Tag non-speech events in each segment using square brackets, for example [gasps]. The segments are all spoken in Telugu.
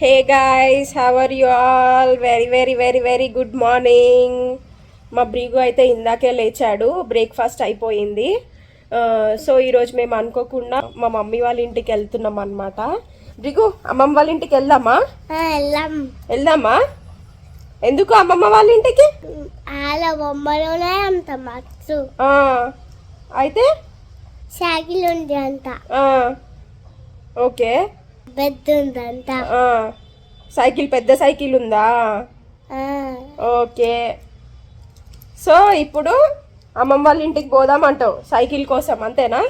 Hey guys how are you all very very very very good morning మా బ్రీగు అయితే ఇందాకే లేచాడు బ్రేక్ఫాస్ట్ అయిపోయింది. సో ఈరోజు మేము అనుకోకుండా మా మమ్మీ వాళ్ళ ఇంటికి వెళ్తున్నాం అనమాట బ్రిగు అమ్మమ్మ వాళ్ళ ఇంటికి వెళ్దామా? వెళ్దామా? ఎందుకు అమ్మమ్మ వాళ్ళ ఇంటికి? అయితే? సైకిల్ ఉంది అంత ఓకే. సైకిల్ పెద్ద సైకిల్ ఉందా? ఓకే. సో ఇప్పుడు అమ్మమ్మ వాళ్ళ ఇంటికి పోదామంటావు సైకిల్ కోసం అంతేనా?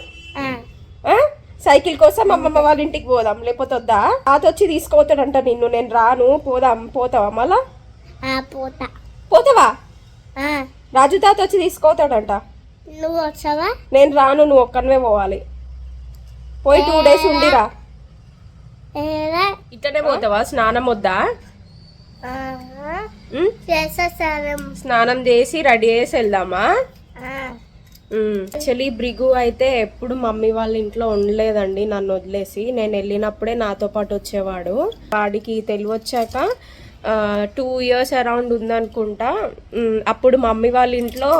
సైకిల్ కోసం అమ్మమ్మ వాళ్ళ ఇంటికి పోదాం లేకపోతే వద్దా? తాత వచ్చి తీసుకుపోతాడంట నిన్ను నేను రాను పోదాం పోతావా మళ్ళా? పూట పోతావా? రాజు తాత వచ్చి తీసుకుపోతాడంట. నువ్వు వచ్చావా? నేను రాను నువ్వు ఒక్కనివే పోవాలి. పోయి టూ డేస్ ఉండిరా. ఏరా? ఇట్టనే పోతావా? స్నానం వద్దా? స్నానం చేసి రెడీ చేసి వెళ్దామా? యాక్చువల్లీ బ్రిగు అయితే ఎప్పుడు మమ్మీ వాళ్ళ ఇంట్లో ఉండలేదండి నన్ను వదిలేసి. నేను వెళ్ళినప్పుడే నాతో పాటు వచ్చేవాడు. వాడికి తెలివి వచ్చాక టూ ఇయర్స్ అరౌండ్ ఉందనుకుంటా. అప్పుడు మమ్మీ వాళ్ళ ఇంట్లో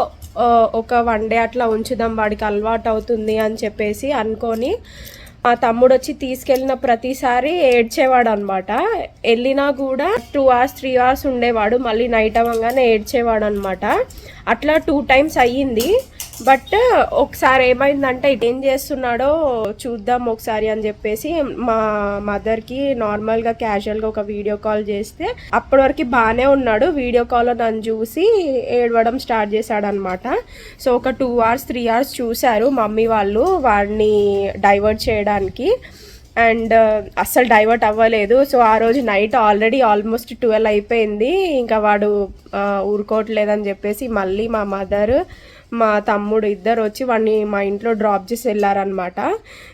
ఒక వన్ డే అట్లా ఉంచుదాం వాడికి అలవాటు అవుతుంది అని చెప్పేసి అనుకొని మా తమ్ముడు వచ్చి తీసుకెళ్ళిన ప్రతిసారి ఏడ్చేవాడు అనమాట వెళ్ళినా కూడా టూ అవర్స్ త్రీ అవర్స్ ఉండేవాడు. మళ్ళీ నైట్ అవ్వగానే ఏడ్చేవాడు అనమాట అట్లా టూ టైమ్స్ అయ్యింది. బట్ ఒకసారి ఏమైందంటే ఏం చేస్తున్నాడో చూద్దాం ఒకసారి అని చెప్పేసి మా మదర్కి నార్మల్గా క్యాజువల్గా ఒక వీడియో కాల్ చేస్తే అప్పటి వరకు బాగానే ఉన్నాడు. వీడియో కాల్లో నన్ను చూసి ఏడవడం స్టార్ట్ చేశాడు అనమాట సో ఒక టూ అవర్స్ త్రీ అవర్స్ చూశారు మమ్మీ వాళ్ళు వాడిని డైవర్ట్ చేయడానికి. అండ్ అస్సలు డైవర్ట్ అవ్వలేదు. సో ఆ రోజు నైట్ ఆల్రెడీ ఆల్మోస్ట్ ట్వెల్వ్ అయిపోయింది. ఇంకా వాడు ఊరుకోవట్లేదని చెప్పేసి మళ్ళీ మా మదర్ మా తమ్ముడు ఇద్దరు వచ్చి వాడిని మా ఇంట్లో డ్రాప్ చేసి వెళ్ళారనమాట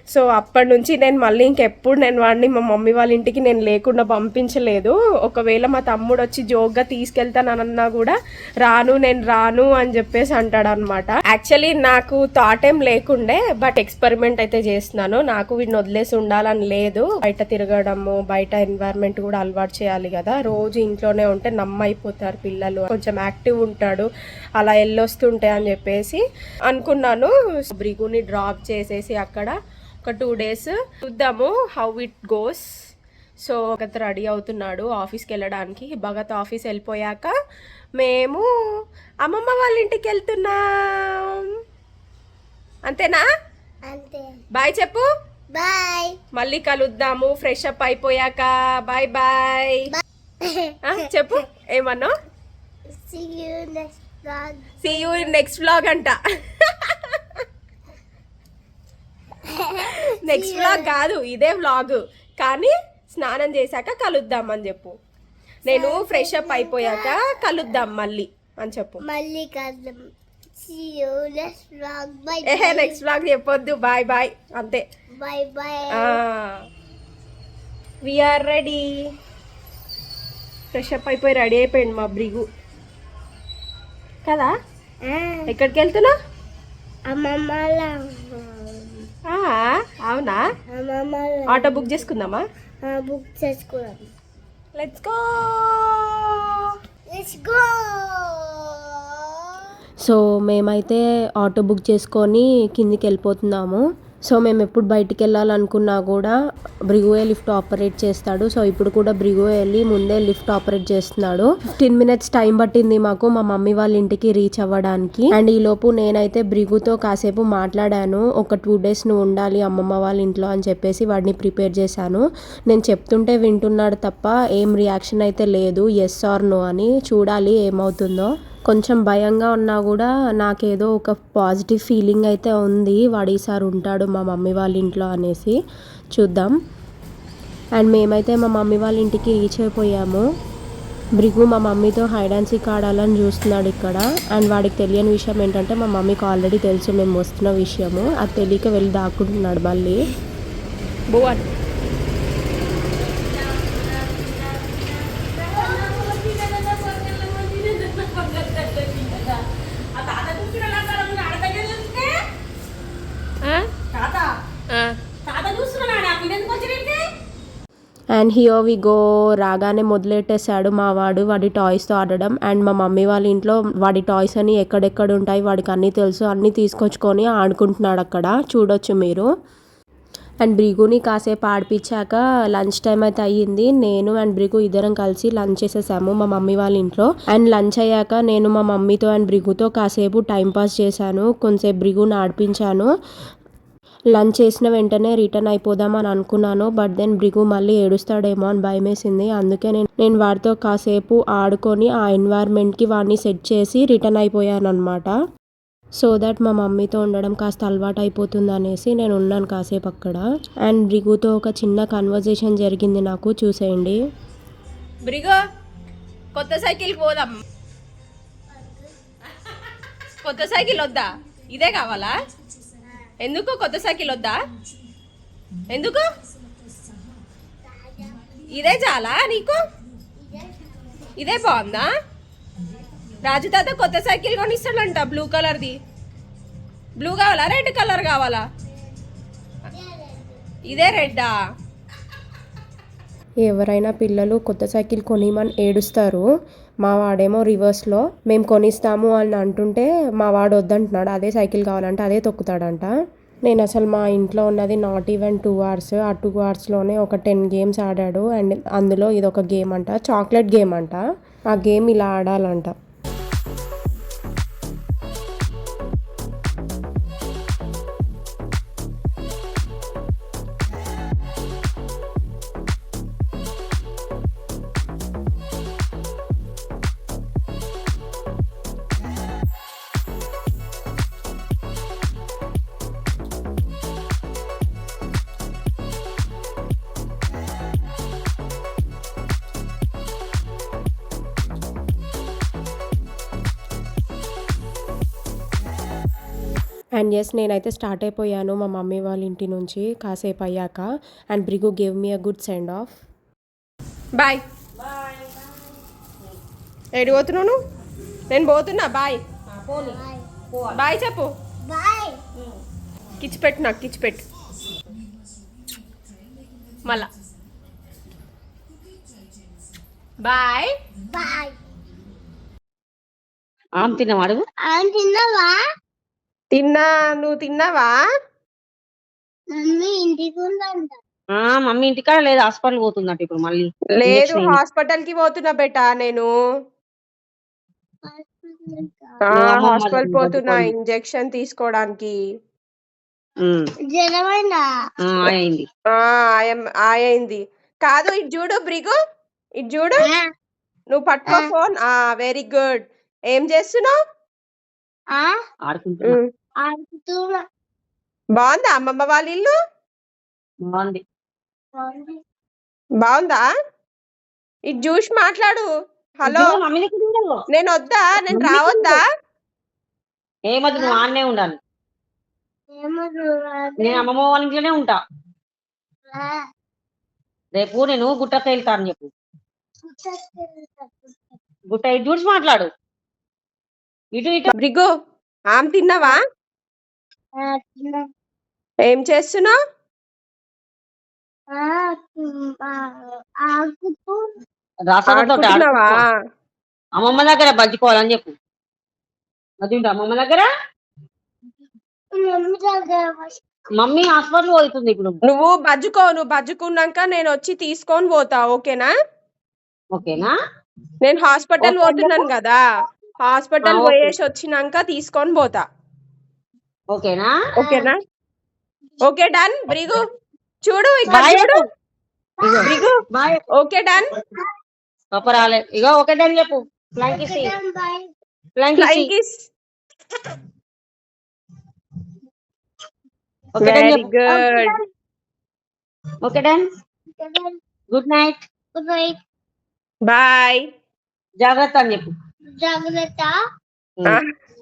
సో అప్పటి నుంచి నేను మళ్ళీ ఇంకెప్పుడు నేను వాడిని మా మమ్మీ వాళ్ళ ఇంటికి నేను లేకుండా పంపించలేదు. ఒకవేళ మా తమ్ముడు వచ్చి జోక్గా తీసుకెళ్తానన్నా కూడా రాను నేను రాను అని చెప్పేసి అంటాడు అనమాట యాక్చువల్లీ నాకు థాట్ ఏం లేకుండే బట్ ఎక్స్పెరిమెంట్ అయితే చేస్తున్నాను. నాకు వీడిని వదిలేసి ఉండాలని లేదు. బయట తిరగడము బయట ఎన్వైర్న్మెంట్ కూడా అలవాటు చేయాలి కదా. రోజు ఇంట్లోనే ఉంటే నమ్మైపోతారు పిల్లలు. కొంచెం యాక్టివ్ ఉంటాడు. అలా వెళ్ళొస్తుంటే అని చెప్పి చెప్పేసి అనుకున్నాను. బ్రిగుని డ్రాప్ చేసేసి అక్కడ ఒక టూ డేస్ చూద్దాము how it goes. So Bhagat ready అవుతున్నాడు ఆఫీస్కి వెళ్ళడానికి. భగత్ ఆఫీస్ వెళ్ళిపోయాక మేము అమ్మమ్మ వాళ్ళ ఇంటికి వెళ్తున్నాం. అంతేనా? అంతే. బాయ్ చెప్పు. బాయ్. మళ్ళీ కలుద్దాము. ఫ్రెష్ అప్ అయిపోయాక. Bye bye. చెప్పు. ఏమన్నా సీ యూ నెక్స్ట్ వ్లాగ్ అంట. నెక్స్ట్ వ్లాగ్ కాదు ఇదే వ్లాగ్ కానీ స్నానం చేశాక కలుద్దాం అని చెప్పు. నేను ఫ్రెష్ అప్ అయిపోయాక కలుద్దాం మళ్ళీ అని చెప్పు. మళ్ళీ. నెక్స్ట్ వ్లాగ్ [laughs] చెప్పొద్దు. బాయ్ బాయ్ అంతే. Bye bye. We're ready fresh up అయిపోయి రెడీ అయిపోయింది మా బ్రిగు. కదా? ఎక్కడికి వెళ్తున్నా అమ్మమ్మల ఆ, అవునా? ఆటో బుక్ చేసుకుందామా? బుక్ చేసుకున్నాం let's go let's go so మేమైతే ఆటో బుక్ చేసుకొని కిందికి వెళ్ళిపోతున్నాము సో మేము ఎప్పుడు బయటికి వెళ్ళాలనుకున్నా కూడా బ్రిగోయే లిఫ్ట్ ఆపరేట్ చేస్తాడు. సో ఇప్పుడు కూడా బ్రిగువే వెళ్ళి ముందే లిఫ్ట్ ఆపరేట్ చేస్తున్నాడు. ఫిఫ్టీన్ మినిట్స్ టైం పట్టింది మాకు మా మమ్మీ వాళ్ళ ఇంటికి రీచ్ అవ్వడానికి. అండ్ ఈ లోపు నేనైతే బ్రిగుతో కాసేపు మాట్లాడాను. ఒక టూ డేస్ నువ్వు ఉండాలి అమ్మమ్మ వాళ్ళ ఇంట్లో అని చెప్పేసి వాడిని ప్రిపేర్ చేశాను. నేను చెప్తుంటే వింటున్నాడు తప్ప ఏం రియాక్షన్ అయితే లేదు. ఎస్ ఆర్ నో అని చూడాలి ఏమవుతుందో. కొంచెం భయంగా ఉన్నా కూడా నాకేదో ఒక పాజిటివ్ ఫీలింగ్ అయితే ఉంది. వాడు ఈసారి ఉంటాడు మా మమ్మీ వాళ్ళ ఇంట్లో అనేసి చూద్దాం. అండ్ మేమైతే మా మమ్మీ వాళ్ళ ఇంటికి రీచ్ అయిపోయాము. బ్రిగు మా మమ్మీతో హైడ్ అండ్ సీక్ ఆడాలని చూస్తున్నాడు ఇక్కడ. అండ్ వాడికి తెలియని విషయం ఏంటంటే మా మమ్మీకి ఆల్రెడీ తెలుసు మేము వస్తున్న విషయము. అది తెలియక వెళ్ళి దాక్కుంటున్నాడు మళ్ళీ. అండ్ హియో వి గో రాగానే మొదలెట్టేశాడు మా వాడు వాడి టాయ్స్తో ఆడడం. అండ్ మా మమ్మీ వాళ్ళ ఇంట్లో వాడి టాయ్స్ అని ఎక్కడెక్కడ ఉంటాయి వాడికి అన్నీ తెలుసు అన్నీ తీసుకొచ్చుకొని ఆడుకుంటున్నాడు అక్కడ. చూడొచ్చు మీరు. అండ్ బ్రిగుని కాసేపు ఆడిపించాక లంచ్ టైం అయితే అయ్యింది. నేను అండ్ బ్రిగు ఇద్దరం కలిసి లంచ్ చేసేసాము మా మమ్మీ వాళ్ళ ఇంట్లో. అండ్ లంచ్ అయ్యాక నేను మా మమ్మీతో అండ్ బ్రిగుతో కాసేపు టైం పాస్ చేశాను. కొంచెంసేపు బ్రిగుని ఆడిపించాను. లంచ్ చేసిన వెంటనే రిటర్న్ అయిపోదాం అని అనుకున్నాను బట్ దెన్ బ్రిగు మళ్ళీ ఏడుస్తాడేమో అని భయం వేసింది అందుకే నేను నేను వాడితో కాసేపు ఆడుకొని ఆ ఎన్వైర్న్మెంట్కి వాడిని సెట్ చేసి రిటర్న్ అయిపోయాను అనమాట సో దట్ మా మమ్మీతో ఉండడం కాస్త అలవాటు అయిపోతుంది అనేసి నేను ఉన్నాను కాసేపు అక్కడ. అండ్ బ్రిగుతో ఒక చిన్న కన్వర్జేషన్ జరిగింది నాకు చూసేయండి. బ్రిగో కొత్త సైకిల్ పోదాం. కొత్త సైకిల్ వద్దా? ఇదే కావాలా? ఎందుకు కొత్త సైకిల్ వద్దా? ఎందుకు? ఇదే చాలా నీకు? ఇదే బాగుందా? రాజు తాత కొత్త సైకిల్ కొనిస్తాడంట బ్లూ కలర్ది బ్లూ కావాలా రెడ్ కలర్ కావాలా? ఇదే రెడ్డా ఎవరైనా పిల్లలు కొత్త సైకిల్ కొనిమని ఏడుస్తారు. మా వాడేమో రివర్స్లో మేము కొనిస్తాము అని అంటుంటే మా వాడు వద్దంటున్నాడు అదే సైకిల్ కావాలంటే అదే తొక్కుతాడంట. నేను అసలు మా ఇంట్లో ఉన్నది నాట్ ఈవెన్ టూ అవర్స్ ఆ టూ అవర్స్లోనే ఒక టెన్ గేమ్స్ ఆడాడు అండ్ అందులో ఇది ఒక గేమ్ అంట చాక్లెట్ గేమ్ అంట. ఆ గేమ్ ఇలా ఆడాలంట. అండ్ ఎస్ నేనైతే స్టార్ట్ అయిపోయాను మా మమ్మీ వాళ్ళ ఇంటి నుంచి కాసేపు అయ్యాక. And Bhrigu gave me a good send off bye ఏడు పోతున్నావు నువ్వు? నేను పోతున్నా బాయ్ బాయ్ చెప్పు. Bye. కిచ్చి పెట్టు నాకు కిచ్చి పెట్టు మళ్ళా. Bye Bye. ఆమె తిన్నవాడు? Auntie తిన్నావా? తిన్నా నువ్వు తిన్నావా? మమ్మీ ఇంటికి ఉందంట. ఆ మమ్మీ ఇంటికాడ లేదు హాస్పిటల్ పోతుందట ఇప్పుడు మళ్ళీ. లేదు Injection. హాస్పిటల్కి పోతున్నా బెట నేను. ఆ, నువ్వు అమ్మమ్మ హాస్పిటల్ దగ్గరికి పోతున్నా. ఇంజెక్షన్ తీసుకోవడానికి. ఉమ్, జ్వరమైందా? ఆ, అయింది. ఆ ఆయం- అయింది కాదు ఇటు చూడు బ్రిగు. ఇటు చూడు. నువ్వు పట్టుకో ఆ. ఫోన్. ఆ వెరీ గుడ్. ఏం చేస్తున్నావు? ఆడుకుంటున్నా. బాగుందా అమ్మమ్మ వాళ్ళ ఇల్లు? బాగుంది. బాగుందా. ఇటు చూసి మాట్లాడు. హలో. నేను వద్దా? నేను రావద్దా? ఏమద్దు నువ్వు ఆడనే ఉండాలి. నేను అమ్మమ్మ వాళ్ళ ఇంట్లోనే ఉంటా. రేపు నేను గుట్టకు వెళ్తాను చెప్పు. గుట్ట ఇటు చూసి మాట్లాడు. ఇటు ఇటు. బ్రిగు ఆమె తిన్నావా? ఏం చేస్తున్నావు? అమ్మమ్మ దగ్గర బజ్జుకోవాలని చెప్పు. అది అమ్మమ్మ దగ్గర? మమ్మీ హాస్పిటల్ పోతుంది ఇప్పుడు. నువ్వు బజ్జుకో నువ్వు బజ్జుకున్నాక నేను వచ్చి తీసుకొని పోతా. ఓకేనా? ఓకేనా? నేను హాస్పిటల్ పోతున్నాను కదా. Hospital okay. పోయేసి వచ్చినాక తీసుకొని పోతా. ఓకేనా? ఓకేనా? Okay done. బ్రిగు చూడు ఇక్కడ చూడు. బ్రిగు. బాయ్. Okay done. పాప రాలే. ఇగో ఒకటే అని చెప్పు. Flying kiss bye flying kiss flying kiss ఒకటే అని వెరీ చెప్పు. Good okay done. Good night good night bye జాగ్రత్త అని చెప్పు. జాగ్రత్త.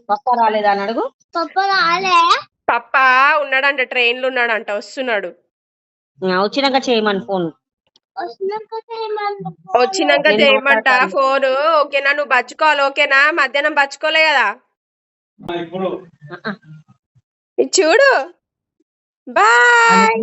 పప్ప రాలేదా అని అడుగు. పప్ప రాలే. పప్ప ఉన్నాడంట ట్రైన్లో ఉన్నాడంట వస్తున్నాడు. వచ్చినాక చేయమని ఫోన్. వచ్చినాక చేయమంట. ఫోన్. ఓకేనా నువ్వు బచ్చుకోవాలి ఓకేనా? మధ్యాహ్నం బచ్చుకోలే కదా? ఇది చూడు. బాయ్.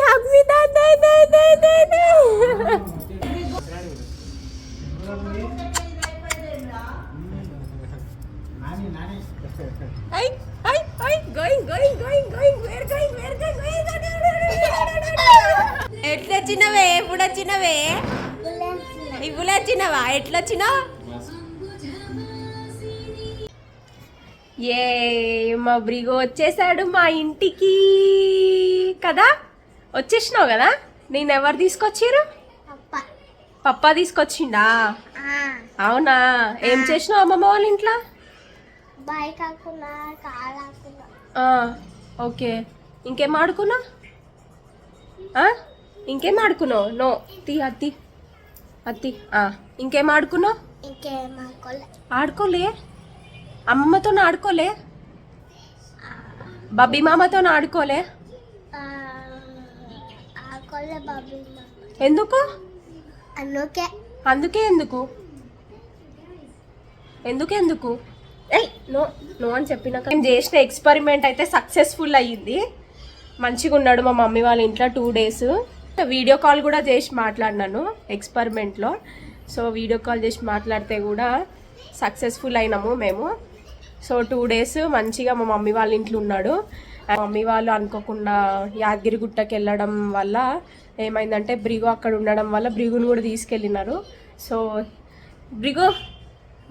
మా బ్రిగో వచ్చేసాడు మా ఇంటికి. కదా? వచ్చేసినావు కదా? నేను ఎవరు తీసుకొచ్చిర్రు? Papa. పప్పా తీసుకొచ్చిండా. అవునా? ఏం చేసినావు అమ్మమ్మ వాళ్ళ ఇంట్లో? ఓకే. ఇంకేం ఆడుకున్నా? ఇంకేం ఆడుకున్నావు? నో తీ అత్తి. అత్తి ఇంకేం ఆడుకున్నావు? ఆడుకోలే? అమ్మమ్మతో ఆడుకోలే బబ్బీ మామతో ఆడుకోలే ఎందుకు? అందుకే. అందుకే ఎందుకు? ఎందుకు ఎందుకు? నో నో అని చెప్పినాక నేను చేసిన ఎక్స్పెరిమెంట్ అయితే సక్సెస్ఫుల్ అయ్యింది. మంచిగా ఉన్నాడు మా మమ్మీ వాళ్ళ ఇంట్లో టూ డేస్ వీడియో కాల్ కూడా చేసి మాట్లాడినాను ఎక్స్పెరిమెంట్లో సో వీడియో కాల్ చేసి మాట్లాడితే కూడా సక్సెస్ఫుల్ అయినాము మేము. సో టూ డేస్ మంచిగా మా మమ్మీ వాళ్ళ ఇంట్లో ఉన్నాడు. మమ్మీ వాళ్ళు అనుకోకుండా యాదగిరి గుట్టకి వెళ్ళడం వల్ల ఏమైందంటే బ్రిగు అక్కడ ఉండడం వల్ల బ్రిగుని కూడా తీసుకెళ్ళినారు. సో బ్రిగు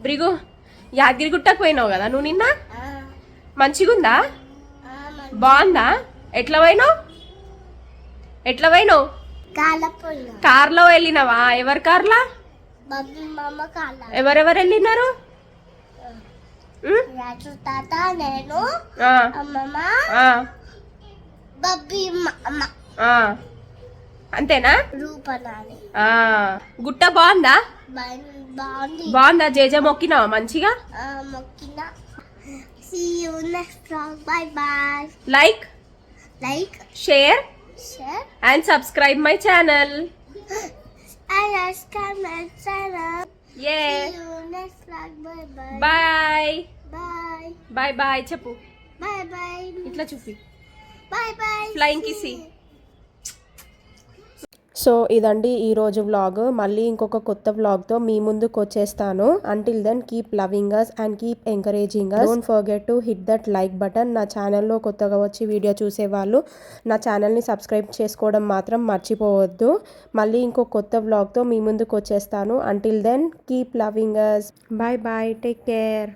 బ్రిగు యాదగిరి గుట్టకు పోయినావు కదా నువ్వు నిన్న? మంచిగుందా? బాగుందా? ఎట్లా పోయినావు? ఎట్లా పోయినావు? కార్లో వెళ్ళినావా? ఎవరి కార్లా? ఎవరెవరు వెళ్ళినారు? రాజు తాత నేను అమ్మమ్మ ఆ, బాబీ మామ ఆ. అంతేనా? రూపనాని. గుట్ట బాగుందా? బాగుంది. బాగుందా? జేజ మొక్కినావా మంచిగా? మొక్కిన. See you next vlog. Bye bye. Like Like, share share, and subscribe my channel and subscribe my channel. [gasps] A See you next vlog. Bye bye. Bye Bye. Bye bye చెప్పు Bye bye. ఇట్లా చూపి Bye bye. Flying kissy. So ఇదండి ఈరోజు వ్లాగ్ మళ్ళీ ఇంకొక కొత్త వ్లాగ్తో మీ ముందుకు వచ్చేస్తాను. Until then keep loving us and keep encouraging us don't forget to hit that like button నా ఛానల్లో కొత్తగా వచ్చి వీడియో చూసేవాళ్ళు నా ఛానల్ని సబ్స్క్రైబ్ చేసుకోవడం మాత్రం మర్చిపోవద్దు. మళ్ళీ ఇంకో కొత్త వ్లాగ్తో మీ ముందుకు వచ్చేస్తాను. Until then keep loving us bye bye take care